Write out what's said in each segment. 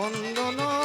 বন্দন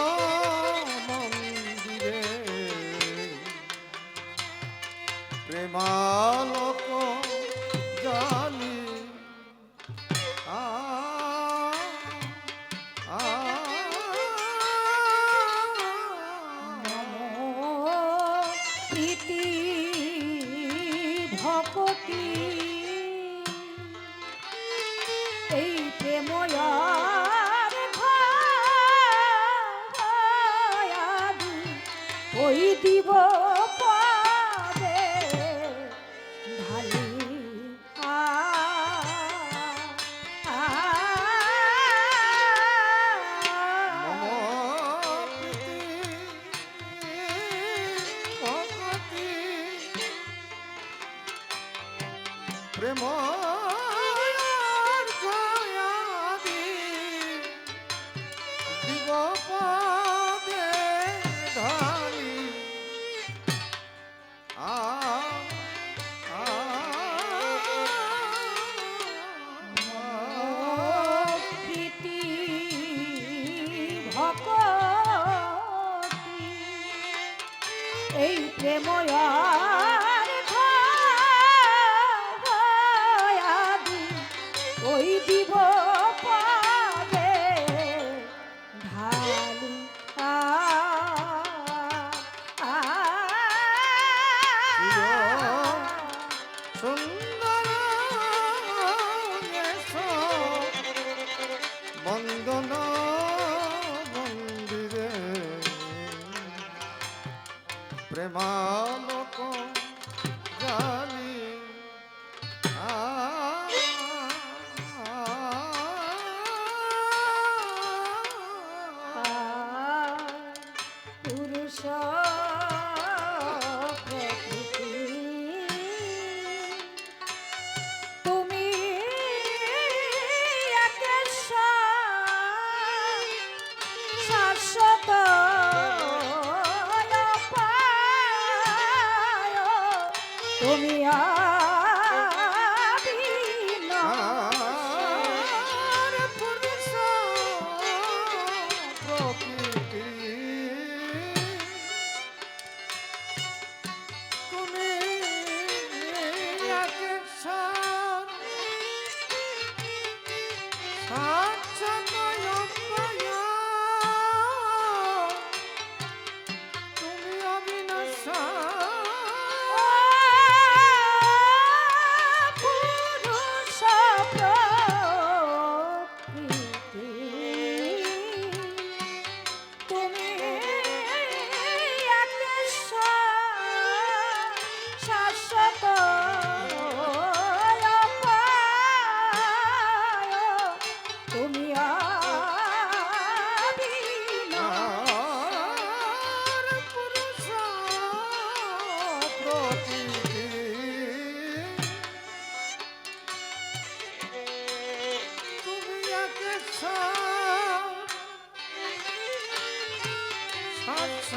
দিব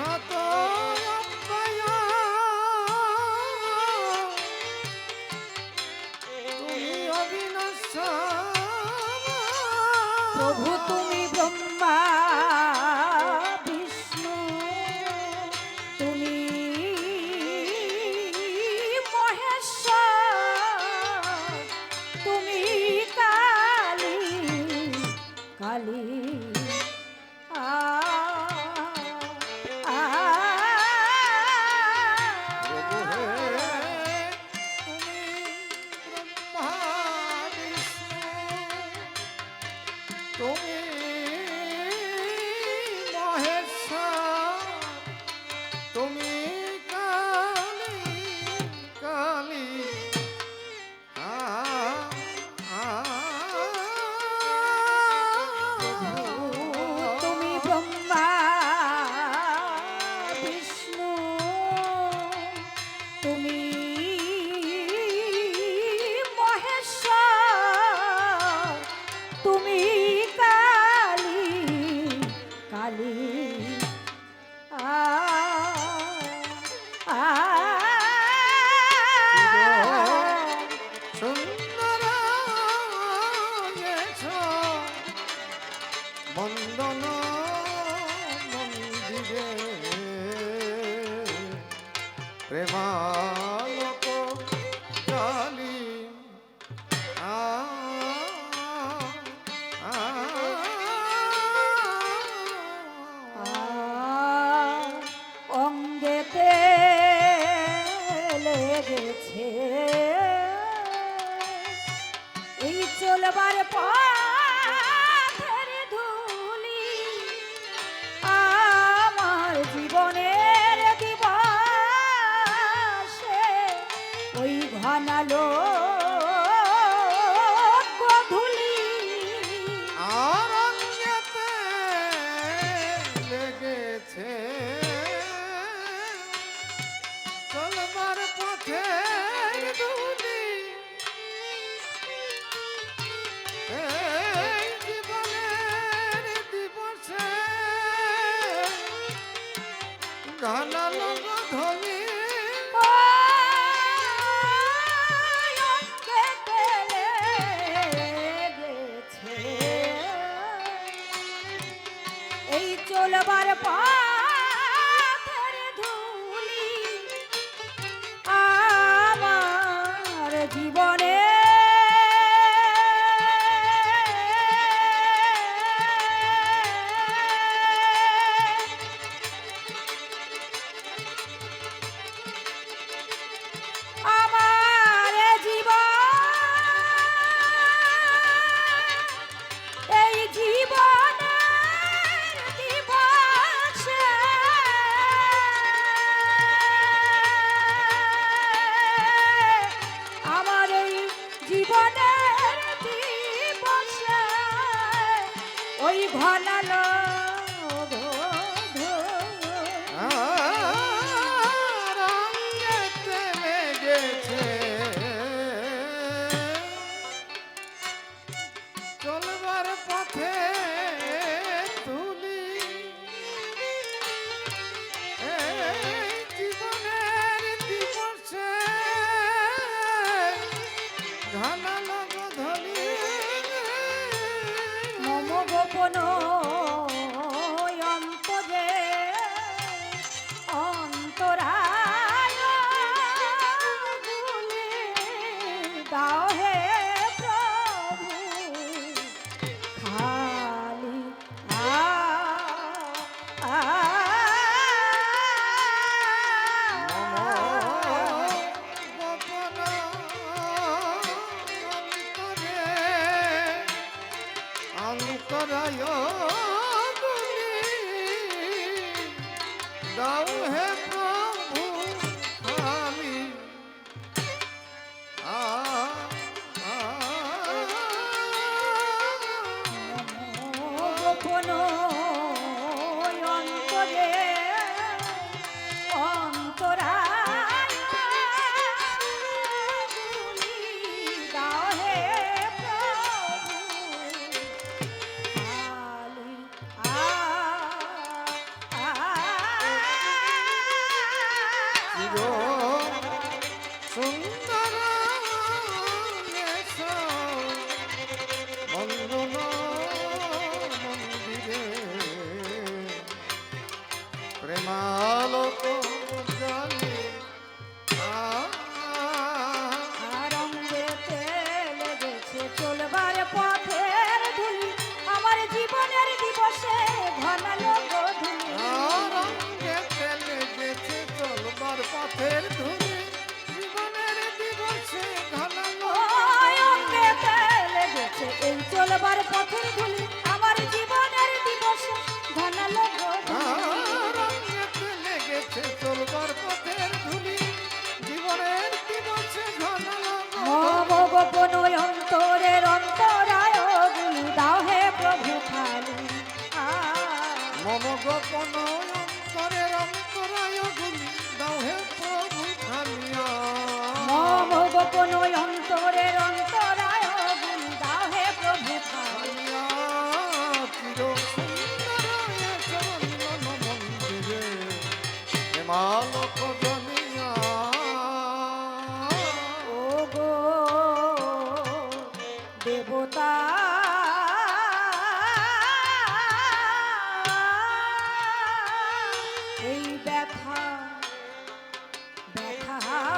কত চন্দন মন্দিরে প্রেমা olsun. গোপন অন্তরের অন্তরায় গুলি দাও হে প্রভু খালি। মম গোপন অন্তরের এই ব্যথা ব্যথা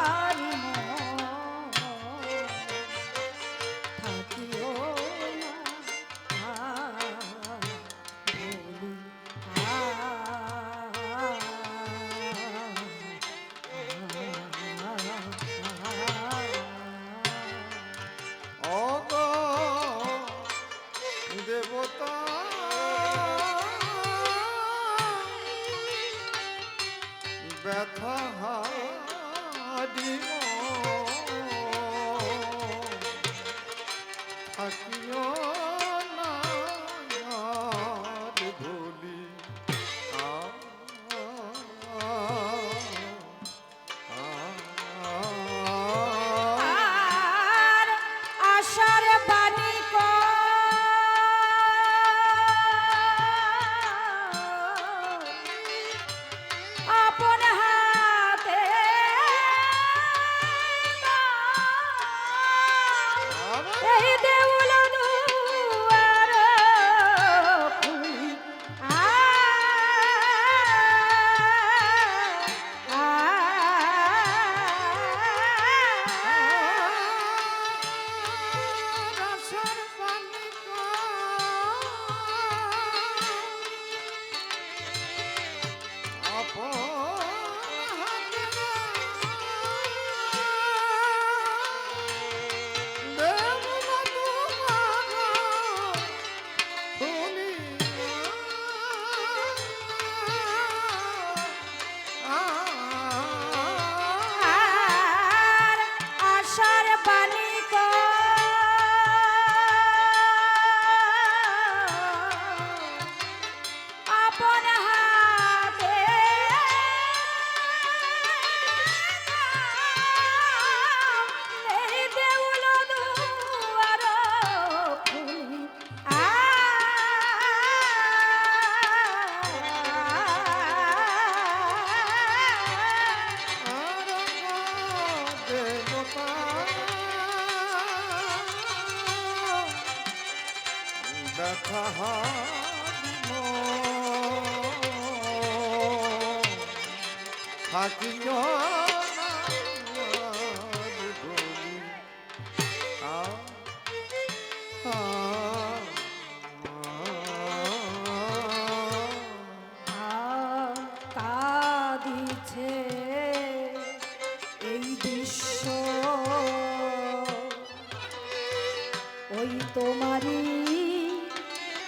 ওই তোমারি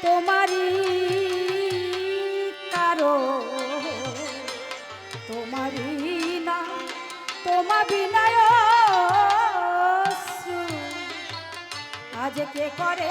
তোমারি কারও। তোমারি না তোমা বিনয় আজ কে করে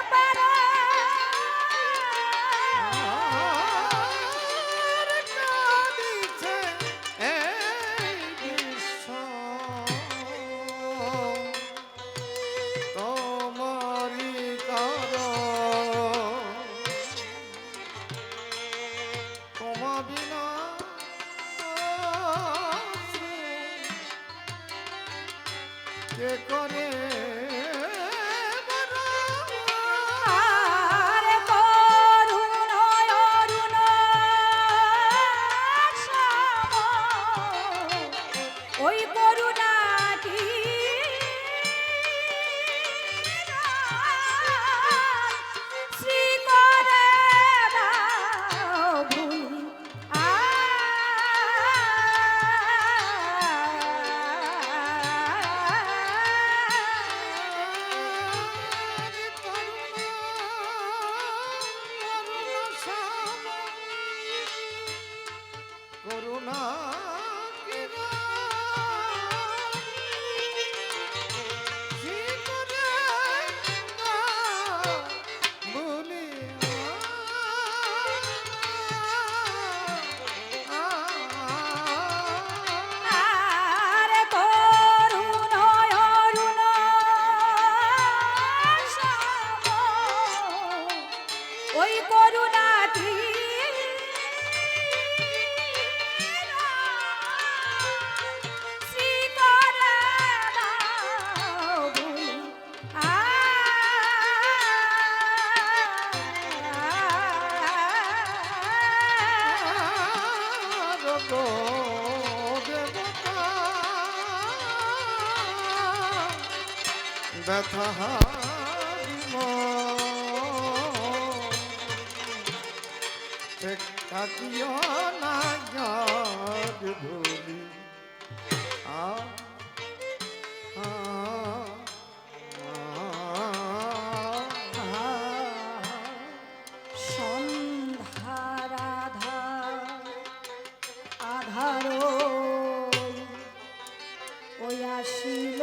আসিল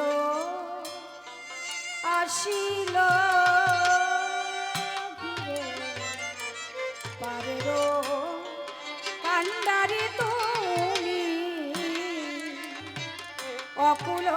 আসিল পারের কান্ডারি তুমি অকুলো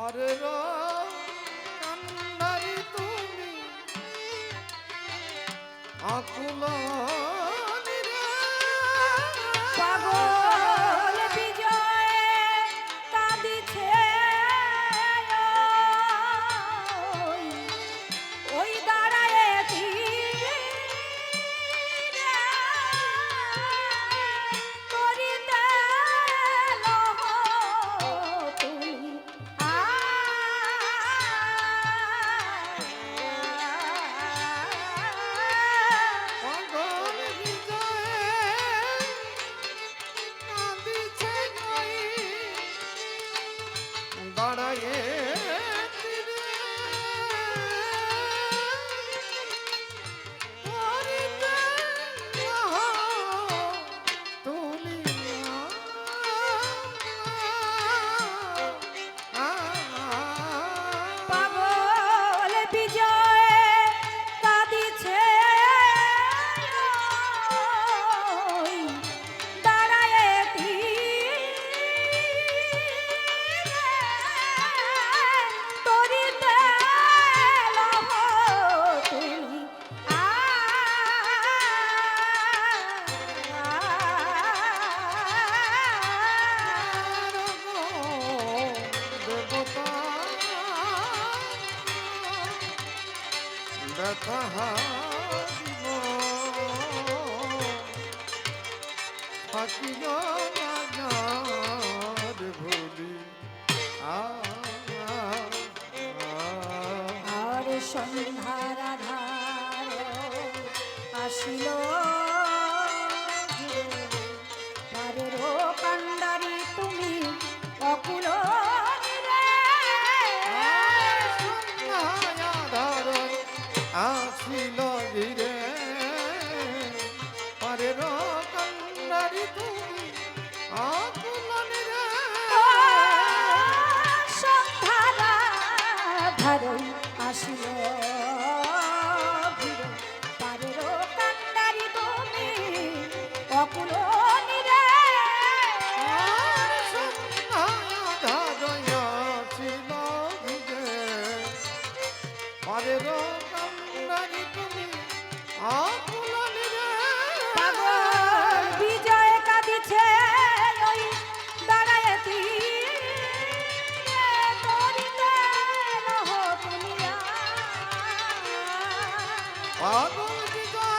আমার তুমি। আকুলা থাকিব থাকিব ভুলি আর সন্ধ্যা রাধার আসিল পাগল